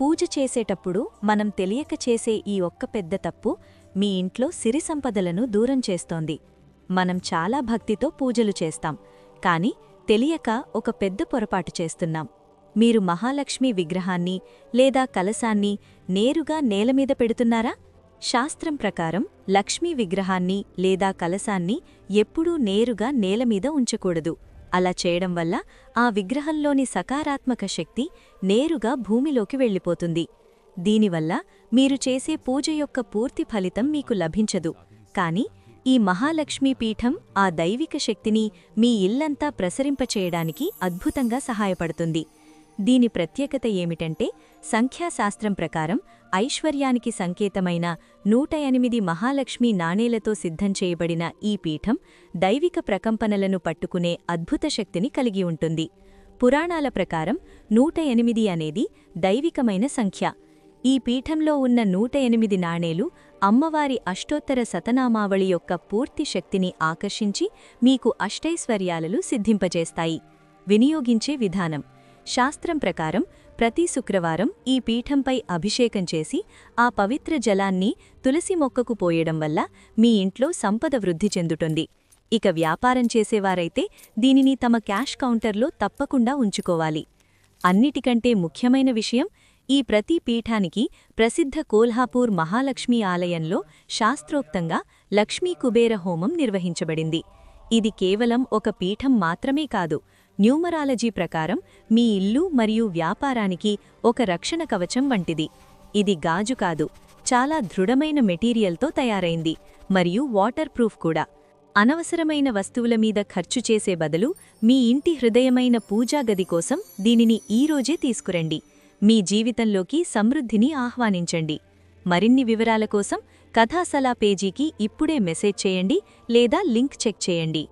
పూజ చేసేటప్పుడు మనం తెలియక చేసే ఈ ఒక్క పెద్ద తప్పు మీ ఇంట్లో సిరి సంపదలను దూరం చేస్తోంది. మనం చాలా భక్తితో పూజలు చేస్తాం. కాని తెలియక ఒక పెద్ద పొరపాటు చేస్తున్నాం. మీరు మహాలక్ష్మి విగ్రహాన్ని లేదా కలశాన్ని నేరుగా నేలమీద పెడుతున్నారా? శాస్త్రం ప్రకారం లక్ష్మీ విగ్రహాన్ని లేదా కలశాన్ని ఎప్పుడూ నేరుగా నేలమీద ఉంచకూడదు. అలా చేయడం వల్ల ఆ విగ్రహంలోని సకారాత్మక శక్తి నేరుగా భూమిలోకి వెళ్ళిపోతుంది. దీనివల్ల మీరు చేసే పూజ యొక్క పూర్తి ఫలితం మీకు లభించదు. కాని ఈ మహాలక్ష్మీ పీఠం ఆ దైవిక శక్తిని మీ ఇల్లంతా ప్రసరింపచేయడానికి అద్భుతంగా సహాయపడుతుంది. దీని ప్రత్యేకత ఏమిటంటే సంఖ్యాశాస్త్రం ప్రకారం ఐశ్వర్యానికి సంకేతమైన నూట ఎనిమిది మహాలక్ష్మి నాణేలతో సిద్ధం చేయబడిన ఈ పీఠం దైవిక ప్రకంపనలను పట్టుకునే అద్భుత శక్తిని కలిగి ఉంటుంది. పురాణాల ప్రకారం నూట ఎనిమిది అనేది దైవికమైన సంఖ్య. ఈ పీఠంలో ఉన్న నూట ఎనిమిది నాణేలు అమ్మవారి అష్టోత్తర శతనామావళి యొక్క పూర్తి శక్తిని ఆకర్షించి మీకు అష్టైశ్వర్యాలను సిద్ధింపజేస్తాయి. వినియోగించే విధానం. శాస్త్రం ప్రకారం ప్రతి శుక్రవారం ఈ పీఠంపై అభిషేకం చేసి ఆ పవిత్ర జలాన్ని తులసి మొక్కకు పోయడం వల్ల మీ ఇంట్లో సంపద వృద్ధి చెందుతుంది. ఇక వ్యాపారం చేసేవారైతే దీనిని తమ క్యాష్ కౌంటర్లో తప్పకుండా ఉంచుకోవాలి. అన్నిటికంటే ముఖ్యమైన విషయం ఈ ప్రతి పీఠానికి ప్రసిద్ధ కోల్హాపూర్ మహాలక్ష్మీ ఆలయంలో శాస్త్రోక్తంగా లక్ష్మీ కుబేర హోమం నిర్వహించబడింది. ఇది కేవలం ఒక పీఠం మాత్రమే కాదు. న్యూమరాలజీ ప్రకారం మీ ఇల్లు మరియు వ్యాపారానికి ఒక రక్షణ కవచం వంటిది. ఇది గాజు కాదు చాలా దృఢమైన మెటీరియల్తో తయారైంది మరియు వాటర్ ప్రూఫ్ కూడా. అనవసరమైన వస్తువుల మీద ఖర్చు చేసే బదులు మీ ఇంటి హృదయమైన పూజా గది కోసం దీనిని ఈరోజే తీసుకురండి. మీ జీవితంలోకి సమృద్ధిని ఆహ్వానించండి. మరిన్ని వివరాల కోసం కథాసలా పేజీకి ఇప్పుడే మెసేజ్ చేయండి లేదా లింక్ చెక్ చేయండి.